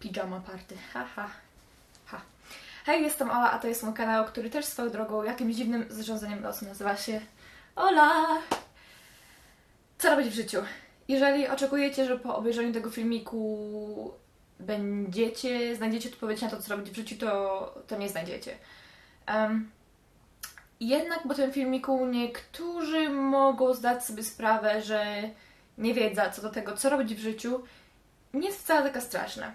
Pijama party. Ha, ha, ha. Hej, jestem Ola, a to jest mój kanał, który też swoją drogą jakimś dziwnym zarządzeniem losu nazywa się Ola. Co robić w życiu? Jeżeli oczekujecie, że po obejrzeniu tego filmiku będziecie, znajdziecie odpowiedź na to, co robić w życiu, to, to nie znajdziecie. Em, jednak po tym filmiku niektórzy mogą zdać sobie sprawę, że niewiedza co do tego, co robić w życiu, nie jest wcale taka straszna.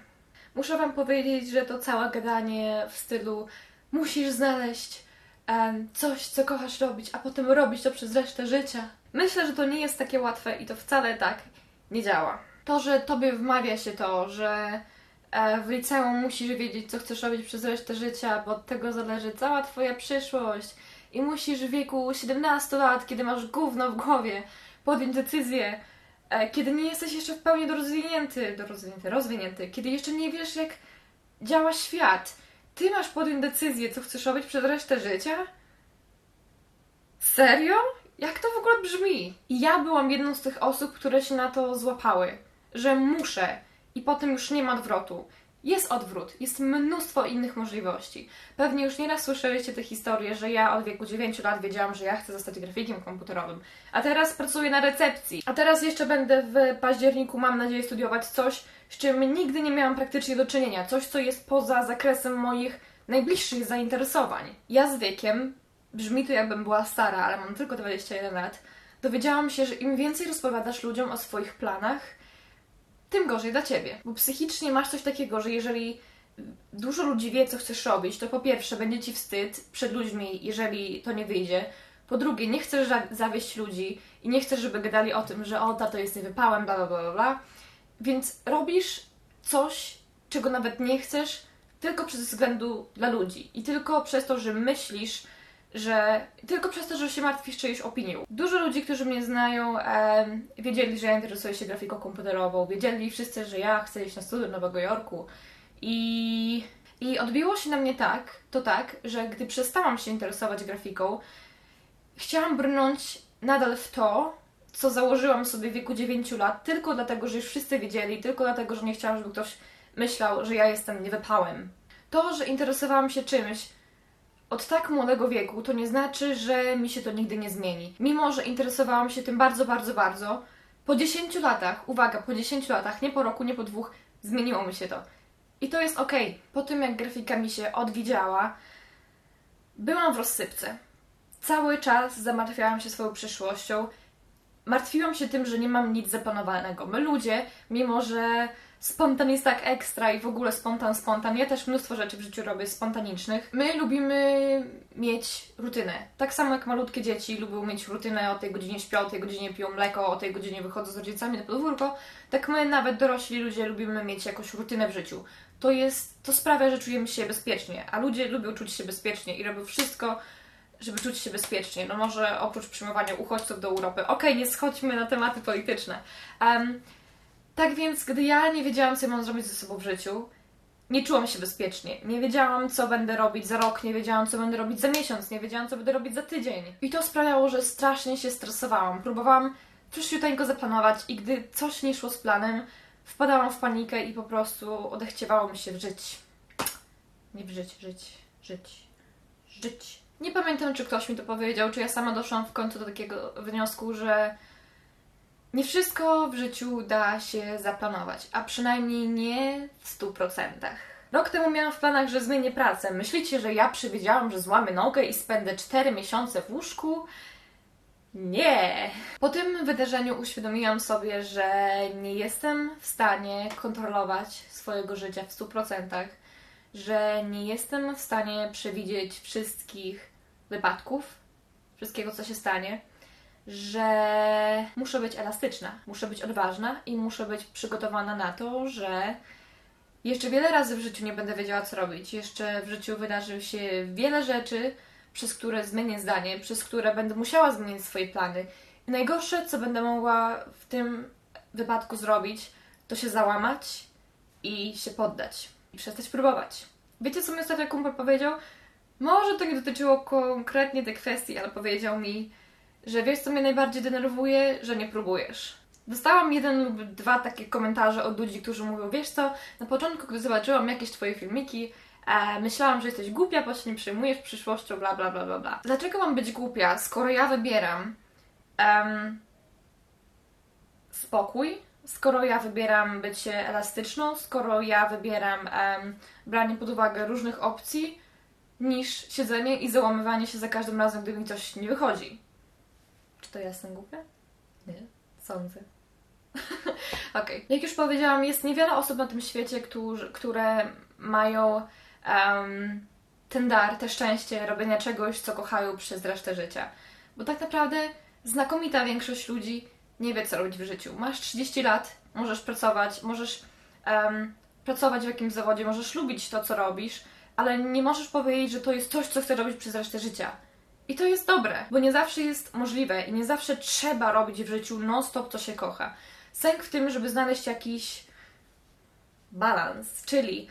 Muszę Wam powiedzieć, że to całe gadanie w stylu musisz znaleźć em, coś, co kochasz robić, a potem robić to przez resztę życia. Myślę, że to nie jest takie łatwe i to wcale tak nie działa. To, że Tobie wmawia się to, że e, w liceum musisz wiedzieć, co chcesz robić przez resztę życia, bo od tego zależy cała Twoja przyszłość i musisz w wieku 17 lat, kiedy masz gówno w głowie, podjąć decyzję, kiedy nie jesteś jeszcze w pełni dorozwinięty, dorozwinięty, rozwinięty, kiedy jeszcze nie wiesz, jak działa świat. Ty masz podjąć decyzję, co chcesz robić przez resztę życia? Serio? Jak to w ogóle brzmi? I ja byłam jedną z tych osób, które się na to złapały, że muszę i potem już nie ma odwrotu. Jest odwrót, jest mnóstwo innych możliwości. Pewnie już nieraz słyszeliście te historie, że ja od wieku 9 lat wiedziałam, że ja chcę zostać grafikiem komputerowym, a teraz pracuję na recepcji, a teraz jeszcze będę w październiku, mam nadzieję, studiować coś, z czym nigdy nie miałam praktycznie do czynienia, coś, co jest poza zakresem moich najbliższych zainteresowań. Ja z wiekiem, brzmi to jakbym była stara, ale mam tylko 21 lat, dowiedziałam się, że im więcej rozpowiadasz ludziom o swoich planach, tym gorzej dla ciebie. Bo psychicznie masz coś takiego, że jeżeli dużo ludzi wie, co chcesz robić, to po pierwsze będzie ci wstyd przed ludźmi, jeżeli to nie wyjdzie. Po drugie, nie chcesz za- zawieść ludzi i nie chcesz, żeby gadali o tym, że o, tato jest niewypałem, bla, bla, bla, bla. Więc robisz coś, czego nawet nie chcesz, tylko przez względu dla ludzi. I tylko przez to, że myślisz, że tylko przez to, że się martwisz czyjąś opinią. Dużo ludzi, którzy mnie znają, em, wiedzieli, że ja interesuję się grafiką komputerową, wiedzieli wszyscy, że ja chcę iść na studia do Nowego Jorku i, i odbiło się na mnie tak, to tak, że gdy przestałam się interesować grafiką, chciałam brnąć nadal w to, co założyłam sobie w wieku 9 lat, tylko dlatego, że już wszyscy wiedzieli, tylko dlatego, że nie chciałam, żeby ktoś myślał, że ja jestem niewypałem. To, że interesowałam się czymś, od tak młodego wieku, to nie znaczy, że mi się to nigdy nie zmieni. Mimo, że interesowałam się tym bardzo, bardzo, bardzo, po 10 latach, uwaga, po 10 latach, nie po roku, nie po dwóch, zmieniło mi się to. I to jest okej. Po tym, jak grafika mi się odwidziała, byłam w rozsypce. Cały czas zamartwiałam się swoją przyszłością. Martwiłam się tym, że nie mam nic zaplanowanego. My ludzie, mimo że spontan jest tak ekstra i w ogóle spontan, spontan, ja też mnóstwo rzeczy w życiu robię spontanicznych. My lubimy mieć rutynę. Tak samo jak malutkie dzieci lubią mieć rutynę, o tej godzinie śpią, o tej godzinie piją mleko, o tej godzinie wychodzą z rodzicami na podwórko, tak my, nawet dorośli ludzie, lubimy mieć jakąś rutynę w życiu. To jest, to sprawia, że czujemy się bezpiecznie, a ludzie lubią czuć się bezpiecznie i robią wszystko, żeby czuć się bezpiecznie. No może oprócz przyjmowania uchodźców do Europy. Okej, nie schodźmy na tematy polityczne. Em, tak więc, gdy ja nie wiedziałam, co mam zrobić ze sobą w życiu, nie czułam się bezpiecznie. Nie wiedziałam, co będę robić za rok, nie wiedziałam, co będę robić za miesiąc, nie wiedziałam, co będę robić za tydzień. I to sprawiało, że strasznie się stresowałam. Próbowałam przyszciuteńko zaplanować i gdy coś nie szło z planem, wpadałam w panikę i po prostu odechciewało mi się żyć. Nie żyć, żyć, żyć, żyć. Nie pamiętam, czy ktoś mi to powiedział, czy ja sama doszłam w końcu do takiego wniosku, że nie wszystko w życiu da się zaplanować, a przynajmniej nie w 100%. Rok temu miałam w planach, że zmienię pracę. Myślicie, że ja przewidziałam, że złamię nogę i spędzę 4 miesiące w łóżku? Nie! Po tym wydarzeniu uświadomiłam sobie, że nie jestem w stanie kontrolować swojego życia w 100%, że nie jestem w stanie przewidzieć wszystkich wypadków, wszystkiego, co się stanie że muszę być elastyczna, muszę być odważna i muszę być przygotowana na to, że jeszcze wiele razy w życiu nie będę wiedziała, co robić. Jeszcze w życiu wydarzy się wiele rzeczy, przez które zmienię zdanie, przez które będę musiała zmienić swoje plany. I najgorsze, co będę mogła w tym wypadku zrobić, to się załamać i się poddać. I przestać próbować. Wiecie, co mi ostatnio kumpel powiedział? Może to nie dotyczyło konkretnie tej kwestii, ale powiedział mi, że wiesz, co mnie najbardziej denerwuje, że nie próbujesz. Dostałam jeden lub dwa takie komentarze od ludzi, którzy mówią, wiesz co, na początku, gdy zobaczyłam jakieś twoje filmiki, e, myślałam, że jesteś głupia, bo się nie przejmujesz przyszłością, bla bla bla bla bla. Dlaczego mam być głupia, skoro ja wybieram spokój, skoro ja wybieram bycie elastyczną, skoro ja wybieram branie pod uwagę różnych opcji, niż siedzenie i załamywanie się za każdym razem, gdy mi coś nie wychodzi. Czy to ja jestem głupia? Nie, sądzę. Okej. Jak już powiedziałam, jest niewiele osób na tym świecie, które mają em, ten dar, te szczęście robienia czegoś, co kochają przez resztę życia. Bo tak naprawdę znakomita większość ludzi nie wie, co robić w życiu. Masz 30 lat, możesz pracować, możesz em, pracować w jakimś zawodzie, możesz lubić to, co robisz, ale nie możesz powiedzieć, że to jest coś, co chcesz robić przez resztę życia. I to jest dobre, bo nie zawsze jest możliwe i nie zawsze trzeba robić w życiu non-stop, co się kocha. Sęk w tym, żeby znaleźć jakiś balans, czyli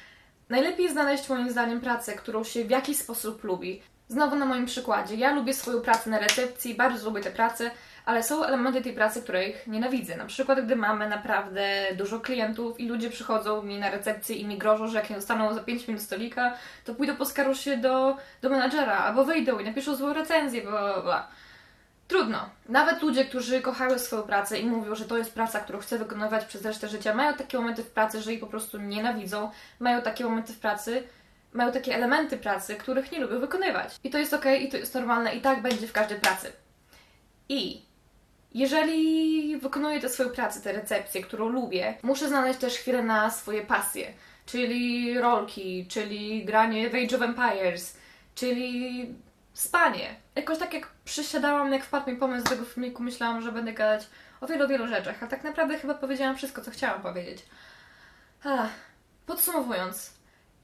najlepiej znaleźć moim zdaniem pracę, którą się w jakiś sposób lubi. Znowu na moim przykładzie. Ja lubię swoją pracę na recepcji, bardzo lubię tę pracę, ale są elementy tej pracy, których nienawidzę. Na przykład, gdy mamy naprawdę dużo klientów i ludzie przychodzą mi na recepcję i mi grożą, że jak nie dostaną za 5 minut stolika, to pójdą poskarżą się do, do menadżera, albo wyjdą i napiszą złą recenzję, bla, bla, bla. Trudno. Nawet ludzie, którzy kochają swoją pracę i mówią, że to jest praca, którą chcę wykonywać przez resztę życia, mają takie momenty w pracy, że jej po prostu nienawidzą, mają takie momenty w pracy, mają takie elementy pracy, których nie lubią wykonywać. I to jest ok, i to jest normalne, i tak będzie w każdej pracy. I jeżeli wykonuję tę swoją pracę, tę recepcję, którą lubię, muszę znaleźć też chwilę na swoje pasje, czyli rolki, czyli granie w Age of Empires, czyli spanie. Jakoś tak jak przysiadałam, jak wpadł mi pomysł do tego filmiku, myślałam, że będę gadać o wielu, wielu rzeczach, a tak naprawdę chyba powiedziałam wszystko, co chciałam powiedzieć. Ach, podsumowując,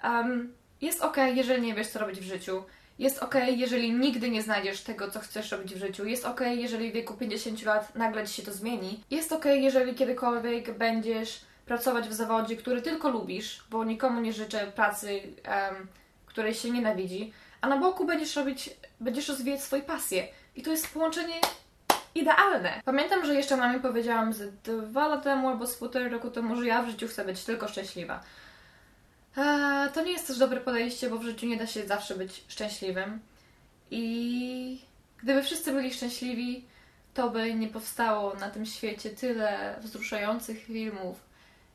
em, jest ok, jeżeli nie wiesz, co robić w życiu. Jest ok, jeżeli nigdy nie znajdziesz tego, co chcesz robić w życiu. Jest ok, jeżeli w wieku 50 lat nagle ci się to zmieni. Jest ok, jeżeli kiedykolwiek będziesz pracować w zawodzie, który tylko lubisz, bo nikomu nie życzę pracy, em, której się nienawidzi, a na boku będziesz robić, będziesz rozwijać swoje pasje. I to jest połączenie idealne. Pamiętam, że jeszcze mamie powiedziałam z dwa lata temu albo z półtorej roku temu, że ja w życiu chcę być tylko szczęśliwa. To nie jest też dobre podejście, bo w życiu nie da się zawsze być szczęśliwym. I gdyby wszyscy byli szczęśliwi, to by nie powstało na tym świecie tyle wzruszających filmów,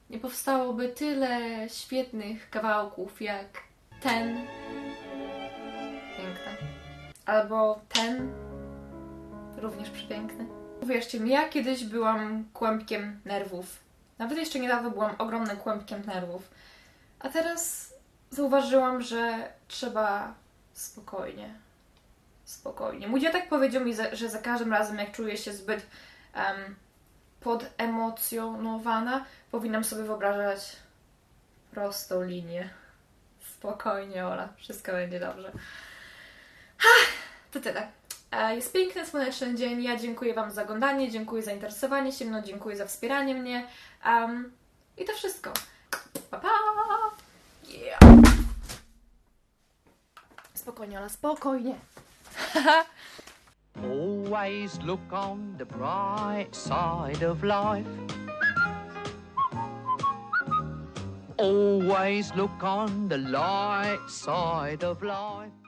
nie powstałoby tyle świetnych kawałków jak ten. Piękny. Albo ten. Również przepiękny. Uwierzcie mi, ja kiedyś byłam kłębkiem nerwów. Nawet jeszcze niedawno byłam ogromnym kłębkiem nerwów. A teraz zauważyłam, że trzeba spokojnie. Spokojnie. Mój dziadek powiedział mi, że za każdym razem, jak czuję się zbyt em, podemocjonowana, powinnam sobie wyobrażać prostą linię. Spokojnie, Ola, wszystko będzie dobrze. Ha, to tyle. E, Jest piękny, słoneczny dzień. Ja dziękuję Wam za oglądanie, dziękuję za interesowanie się mną, dziękuję za wspieranie mnie. Em, I to wszystko. Pa, pa! Spokojnie, spokojnie. Always look on the bright side of life. Always look on the light side of life.